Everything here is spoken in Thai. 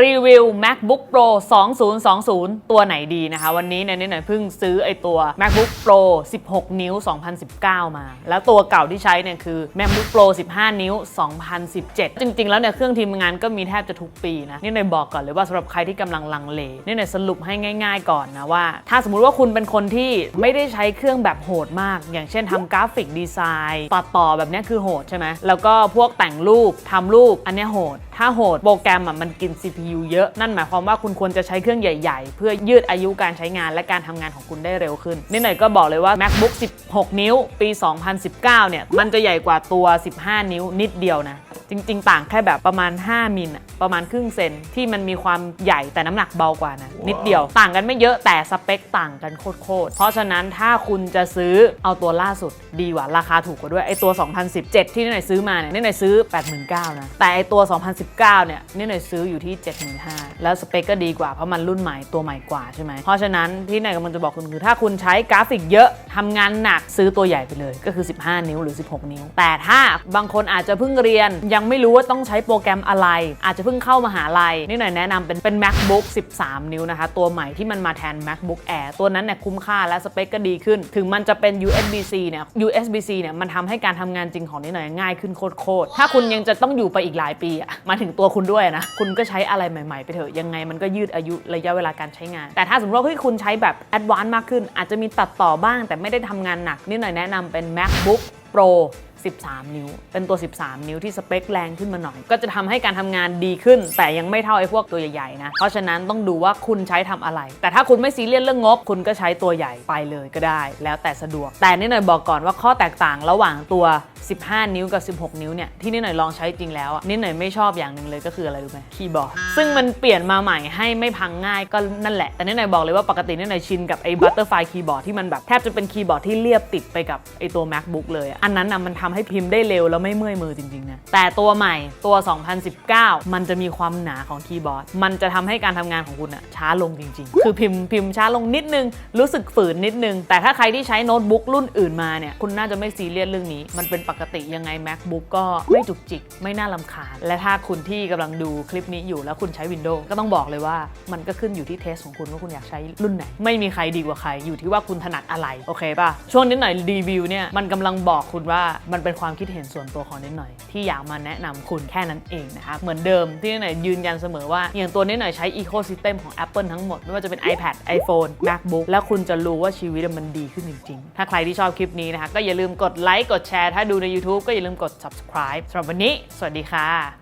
รีวิว MacBook Pro 2020 ตัวไหนดีนะคะ วันนี้เนี่ยนิดหน่อยเพิ่งซื้อไอตัว MacBook Pro 16 นิ้ว 2019 มา แล้วตัวเก่าที่ใช้เนี่ยคือ MacBook Pro 15 นิ้ว 2017 จริง ๆ แล้วเนี่ยเครื่องทีมงานก็มีแทบจะทุกปีนะ นี่หน่อยบอกก่อนเลยว่าสำหรับใครที่กำลังลังเล นี่หน่อยสรุปให้ง่าย ๆ ก่อนนะว่า ถ้าสมมุติว่าคุณเป็นคนที่ไม่ได้ใช้เครื่องแบบโหดมาก อย่างเช่นทำกราฟิกดีไซน์ตัดต่อแบบนี้คือโหดใช่ไหมแล้วก็พวกแต่งรูปทำรูปอันนี้โหด ถ้าโหดโปรแกรมมันกิน CPU เยอะ นั่นหมายความว่าคุณควรจะใช้เครื่องใหญ่ๆ เพื่อยืดอายุการใช้งานและการทำงานของคุณได้เร็วขึ้นนี่หน่อยก็บอกเลยว่า MacBook 16 นิ้ว ปี 2019 เนี่ย มันจะใหญ่กว่าตัว 15 นิ้วนิดเดียวนะ จริง ๆ ต่างแค่แบบประมาณ 5 มิลอะ ประมาณครึ่งเซนที่มันมีความใหญ่แต่น้ำหนักเบากว่านะ นิดเดียวต่างกันไม่เยอะแต่สเปคต่างกันโคตรๆเพราะฉะนั้นถ้าคุณจะซื้อเอาตัวล่าสุดดีกว่าราคาถูกกว่าด้วยไอตัว 2017 ที่นี่หน่อยซื้อมาเนี่ยนี่หน่อยซื้อ 89,000นะแต่ไอตัว 2019 เนี่ยนี่หน่อยซื้ออยู่ที่ 75,000แล้วสเปคก็ดีกว่าเพราะมันรุ่นใหม่ตัวใหม่กว่าใช่ไหมเพราะฉะนั้นที่หน่อยกำลังจะบอกคุณคือถ้าคุณใช้กราฟิกเยอะทำงานหนักซื้อตัวใหญ่ไปเลยก็คือ 15 นิ้วหรือ 16 นิ้ว แต่ถ้าบางคนอาจจะเพิ่งเรียนยังไม่รู้ว่าต้องใช้โปรแกรมอะไรอาจจะเพิ่งเข้ามหาลัยนี่หน่อยแนะนำเป็นเป็น MacBook 13 นิ้วนะคะ ตัวใหม่ที่มันมาแทน MacBook Air ตัวนั้นเนี่ยคุ้มค่าและสเปคก็ดีขึ้น ถึงมันจะเป็น USB-C เนี่ย USB-C เนี่ยมันทำให้การทำงานจริงของนี่หน่อยง่ายขึ้นโคตรๆถ้าคุณยังจะต้องอยู่ไปอีกหลายปีอะมาถึงตัวคุณด้วยนะ คุณก็ใช้อะไรใหม่ๆไปเถอะยังไงมันก็ยืดอายุระยะเวลาการใช้งาน แต่ถ้าสมมติว่าเฮ้ยคุณใช้แบบแอดวานซ์มากขึ้น อาจจะมีตัดต่อบ้าง แต่ไม่ได้ทำงานหนักนี่หน่อยแนะนำเป็น MacBook Pro 13 นิ้ว เป็นตัว 13 นิ้วที่สเปคแรงขึ้นมาหน่อย ก็จะทำให้การทำงานดีขึ้น แต่ยังไม่เท่าไอ้พวกตัวใหญ่ๆนะ เพราะฉะนั้นต้องดูว่าคุณใช้ทำอะไร แต่ถ้าคุณไม่ซีเรียสเรื่องงบ คุณก็ใช้ตัวใหญ่ไปเลยก็ได้ แล้วแต่สะดวก แต่นี่หน่อยบอกก่อนว่าข้อแตกต่างระหว่างตัว 15 นิ้วกับ 16 นิ้วเนี่ยที่นี่หน่อยลองใช้จริงแล้วอะนี่หน่อยไม่ชอบอย่างหนึ่งเลยก็คืออะไรรู้ไหมคีย์บอร์ดซึ่งมันเปลี่ยนมาใหม่ให้ไม่พังง่ายก็นั่นแหละ แต่นี่หน่อยบอกเลยว่าปกตินี่หน่อยชินกับไอ้บัตเตอร์ไฟคีย์บอร์ดที่มันแบบแทบจะเป็นคีย์บอร์ดที่เรียบติดไปกับไอ้ตัว macbook เลย อันนั้นนะมันทำให้พิมพ์ได้เร็วแล้วไม่เมื่อยมือจริงๆนะแต่ตัวใหม่ตัว 2019 มันจะมีความหนาของคีย์บอร์ดมันจะทำให้การทำงานของคุณอะช้าลงจริง ๆ คือพิมพ์พิมพ์ช้าลงนิดนึงรู้สึกฝืนนิดนึงแต่ถ้าใครที่ใช้โน้ตบุ๊กรุ่นอื่นมาเนี่ยคุณน่าจะไม่ซีเรียสเรื่องนี้มันเป็นปกติยังไง macbook ก็ไม่จุกจิก ไม่น่าลำคาญ และถ้าคุณที่กำลังดูคลิปนี้อยู่แล้วคุณใช้ Windows ก็ต้องบอกเลยว่ามันก็ขึ้นอยู่ที่เทสของคุณว่าคุณอยากใช้รุ่นไหน ไม่มีใครดีกว่าใคร อยู่ที่ว่าคุณถนัดอะไร โอเคป่ะ ช่วงนิดหน่อยรีวิวเนี่ยมันกำลังบอกคุณว่ามันเป็นความคิดเห็นส่วนตัวของนิดหน่อย ที่อยากมาแนะนำคุณแค่นั้นเองนะคะเหมือนเดิมที่นิดหน่อยยืนยันเสมอว่าอย่างตัวนิดหน่อยใช้ Ecosystem ของ Apple ทั้งหมดไม่ว่าจะเป็น iPad iPhone MacBook แล้วคุณจะรู้ว่าชีวิตมันดีขึ้นจริงๆ ถ้าใครที่ชอบคลิปนี้นะคะก็อย่าลืมกดไลค์กดแชร์ถ้าดูใน YouTube ก็อย่าลืมกด subscribe สำหรับวันนี้ สวัสดีค่ะ